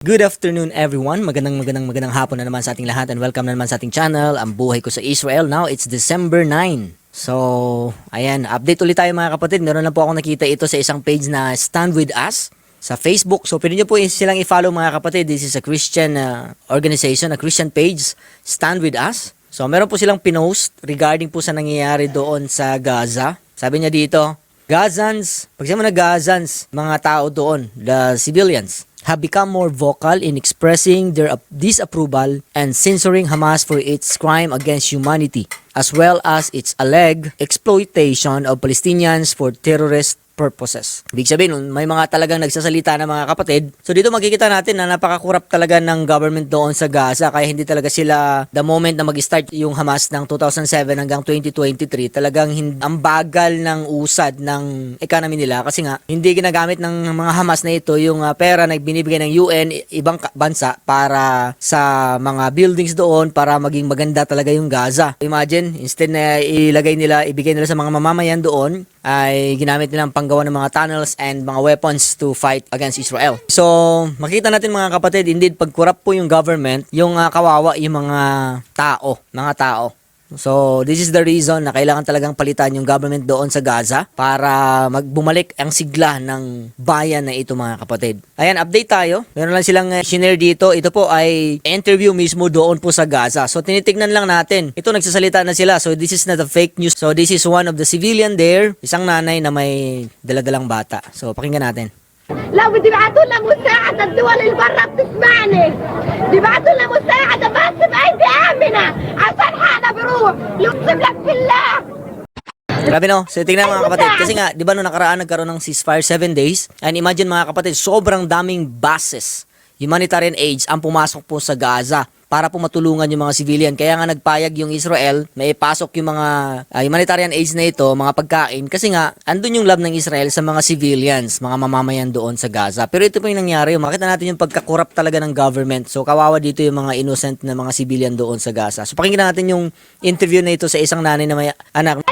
Good afternoon everyone. Magandang magandang magandang hapon na naman sa ating lahat and welcome na naman sa ating channel, Ang Buhay Ko sa Israel. Now, it's December 9. So, ayan, update ulit tayo mga kapatid. Meron lang po ako nakita ito sa isang page na Stand With Us sa Facebook. So, pwede nyo po silang i-follow mga kapatid. This is a Christian uh, organization, a Christian page, Stand With Us. So, meron po silang pinost regarding po sa nangyayari doon sa Gaza. Sabi niya dito, Gazans, pag mo na Gazans, mga tao doon, the civilians, have become more vocal in expressing their ap- disapproval and censoring Hamas for its crime against humanity, as well as its alleged exploitation of Palestinians for terrorist purposes. Ibig sabihin, may mga talagang nagsasalita na mga kapatid. So dito makikita natin na napakakurap talaga ng government doon sa Gaza kaya hindi talaga sila the moment na mag-start yung Hamas ng 2007 hanggang 2023 talagang hin- ang bagal ng usad ng economy nila kasi nga hindi ginagamit ng mga Hamas na ito yung uh, pera na binibigay ng UN ibang bansa para sa mga buildings doon para maging maganda talaga yung Gaza. Imagine, instead na ilagay nila, ibigay nila sa mga mamamayan doon, ay ginamit nilang panggawa ng mga tunnels and mga weapons to fight against Israel. So, makita natin mga kapatid, indeed, pag corrupt po yung government, yung ah, kawawa yung mga tao, mga tao. So, this is the reason na kailangan talagang palitan yung government doon sa Gaza para magbumalik ang sigla ng bayan na ito mga kapatid. Ayan, update tayo. Meron lang silang uh, shinare dito. Ito po ay interview mismo doon po sa Gaza. So, tinitignan lang natin. Ito nagsasalita na sila. So, this is not a fake news. So, this is one of the civilian there. Isang nanay na may daladalang bata. So, pakinggan natin. لو بدي يبعثوا لنا مساعدة الدول اللي برا بتسمعني بيبعثوا لنا مساعدة بس بأيدي آمنة عشان حالنا بروح يقسم لك بالله Grabe no? So tingnan mga kapatid, kasi nga, di ba no nakaraan nagkaroon ng ceasefire 7 days? And imagine mga kapatid, sobrang daming buses, humanitarian aids ang pumasok po sa Gaza para po matulungan yung mga civilian. Kaya nga nagpayag yung Israel na ipasok yung mga uh, humanitarian aids na ito, mga pagkain, kasi nga andun yung love ng Israel sa mga civilians, mga mamamayan doon sa Gaza. Pero ito po yung nangyari, makita natin yung pagkakurap talaga ng government. So kawawa dito yung mga innocent na mga civilian doon sa Gaza. So pakinggan natin yung interview na ito sa isang nanay na may anak.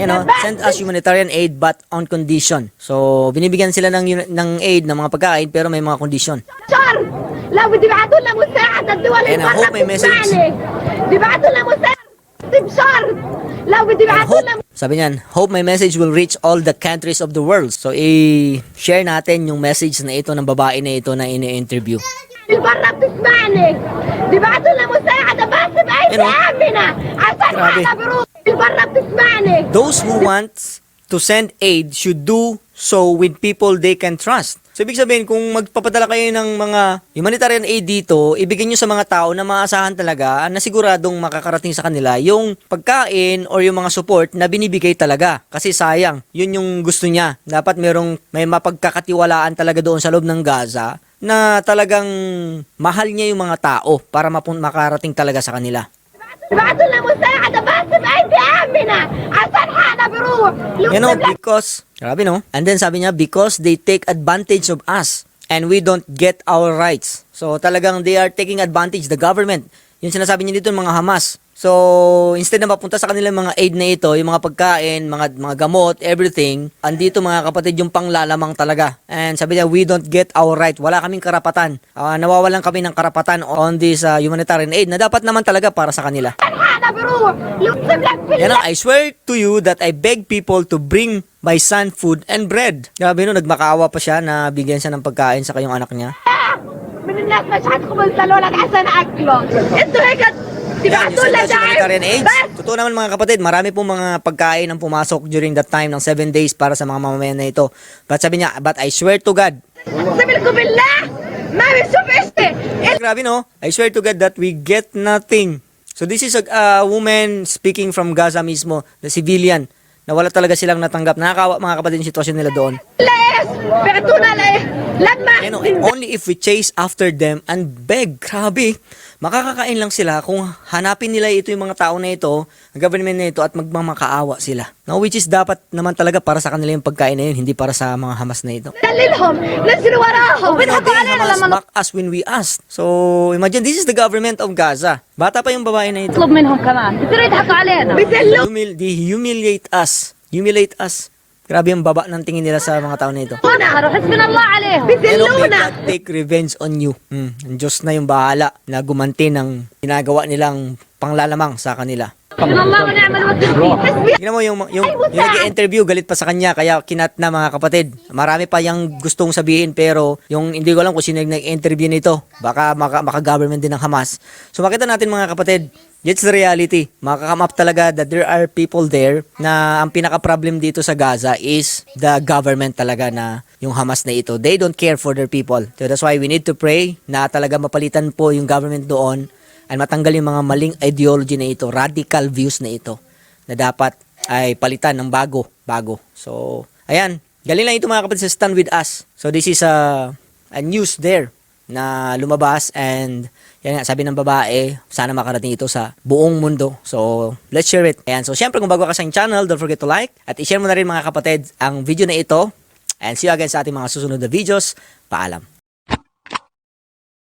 You know, send us humanitarian aid but on condition. So binibigyan sila ng, ng aid ng mga pagkain pero may mga kondisyon. Char! لو بدي يبعثوا لنا مساعدة الدول اللي And I برا hope may message. بتسمعني بيبعثوا لنا مساعدة بشر لو بدي And يبعثوا hope, لنا sabi niyan, hope my message will reach all the countries of the world. So, i-share natin yung message na ito ng babae na ito na ini-interview. اللي برا بتسمعني بيبعثوا لنا مساعدة بس بأيدي You know, آمنة عشان grabe. حالنا بروح اللي برا بتسمعني Those who want to send aid should do so with people they can trust. So, ibig sabihin, kung magpapadala kayo ng mga humanitarian aid dito, ibigay nyo sa mga tao na maasahan talaga na siguradong makakarating sa kanila yung pagkain or yung mga support na binibigay talaga. Kasi sayang, yun yung gusto niya. Dapat merong may mapagkakatiwalaan talaga doon sa loob ng Gaza na talagang mahal niya yung mga tao para mapun- makarating talaga sa kanila. You know, because, grabe no? And then sabi niya, because they take advantage of us and we don't get our rights. So talagang they are taking advantage, the government. Yung sinasabi niya dito, mga Hamas. So, instead na mapunta sa kanilang mga aid na ito, yung mga pagkain, mga, mga gamot, everything, andito mga kapatid yung panglalamang talaga. And sabi niya, we don't get our right. Wala kaming karapatan. Uh, nawawalan kami ng karapatan on this uh, humanitarian aid na dapat naman talaga para sa kanila. Yan ang, I swear to you that I beg people to bring my son food and bread. Grabe no, nagmakaawa pa siya na bigyan siya ng pagkain sa kayong anak niya. Ah! Mininas na siya kung magsalola at asa na. Ito ay kat... Diba, Yan, yung Totoo naman mga kapatid, marami pong mga pagkain ang pumasok during that time ng 7 days para sa mga mamamayan na ito. But sabi niya, but I swear to God. Sabi ko, Billah! Mami, sumpeste! Grabe no, I swear to God that we get nothing So this is a uh, woman speaking from Gaza mismo, the civilian, na wala talaga silang natanggap. Nakakawa mga kapatid yung sitwasyon nila doon. You oh, know, and only if we chase after them and beg, grabe, makakakain lang sila kung hanapin nila ito yung mga tao na ito, ang government na ito, at magmamakaawa sila. No, which is dapat naman talaga para sa kanila yung pagkain na yun, hindi para sa mga Hamas na ito. Dalilhom, nasinuwarahom, pinapaalan na naman. Back us when we asked. So, imagine, this is the government of Gaza. Bata pa yung babae na ito. Slob minhom kaman. Bitiro yithaku. Humil humiliate us. Humiliate us. Grabe yung baba ng tingin nila sa mga tao na ito. And only God take revenge on you. Hmm. Ang Diyos na yung bahala na gumanti ng ginagawa nilang panglalamang sa kanila. Tingnan mo yung, yung, yung nag-interview, galit pa sa kanya, kaya kinat na mga kapatid. Marami pa yung gustong sabihin, pero yung hindi ko alam kung sino yung nag-interview nito. Baka maka, maka-government din ng Hamas. So makita natin mga kapatid, That's the reality. Makakam up talaga that there are people there na ang pinaka-problem dito sa Gaza is the government talaga na yung Hamas na ito. They don't care for their people. So that's why we need to pray na talaga mapalitan po yung government doon at matanggal yung mga maling ideology na ito, radical views na ito na dapat ay palitan ng bago, bago. So, ayan, galing lang ito mga kapatid sa Stand With Us. So, this is a, a news there na lumabas and yan nga, sabi ng babae, sana makarating ito sa buong mundo. So, let's share it. Ayan, so syempre kung bago ka sa channel, don't forget to like at i-share mo na rin mga kapatid ang video na ito. And see you again sa ating mga susunod na videos. Paalam.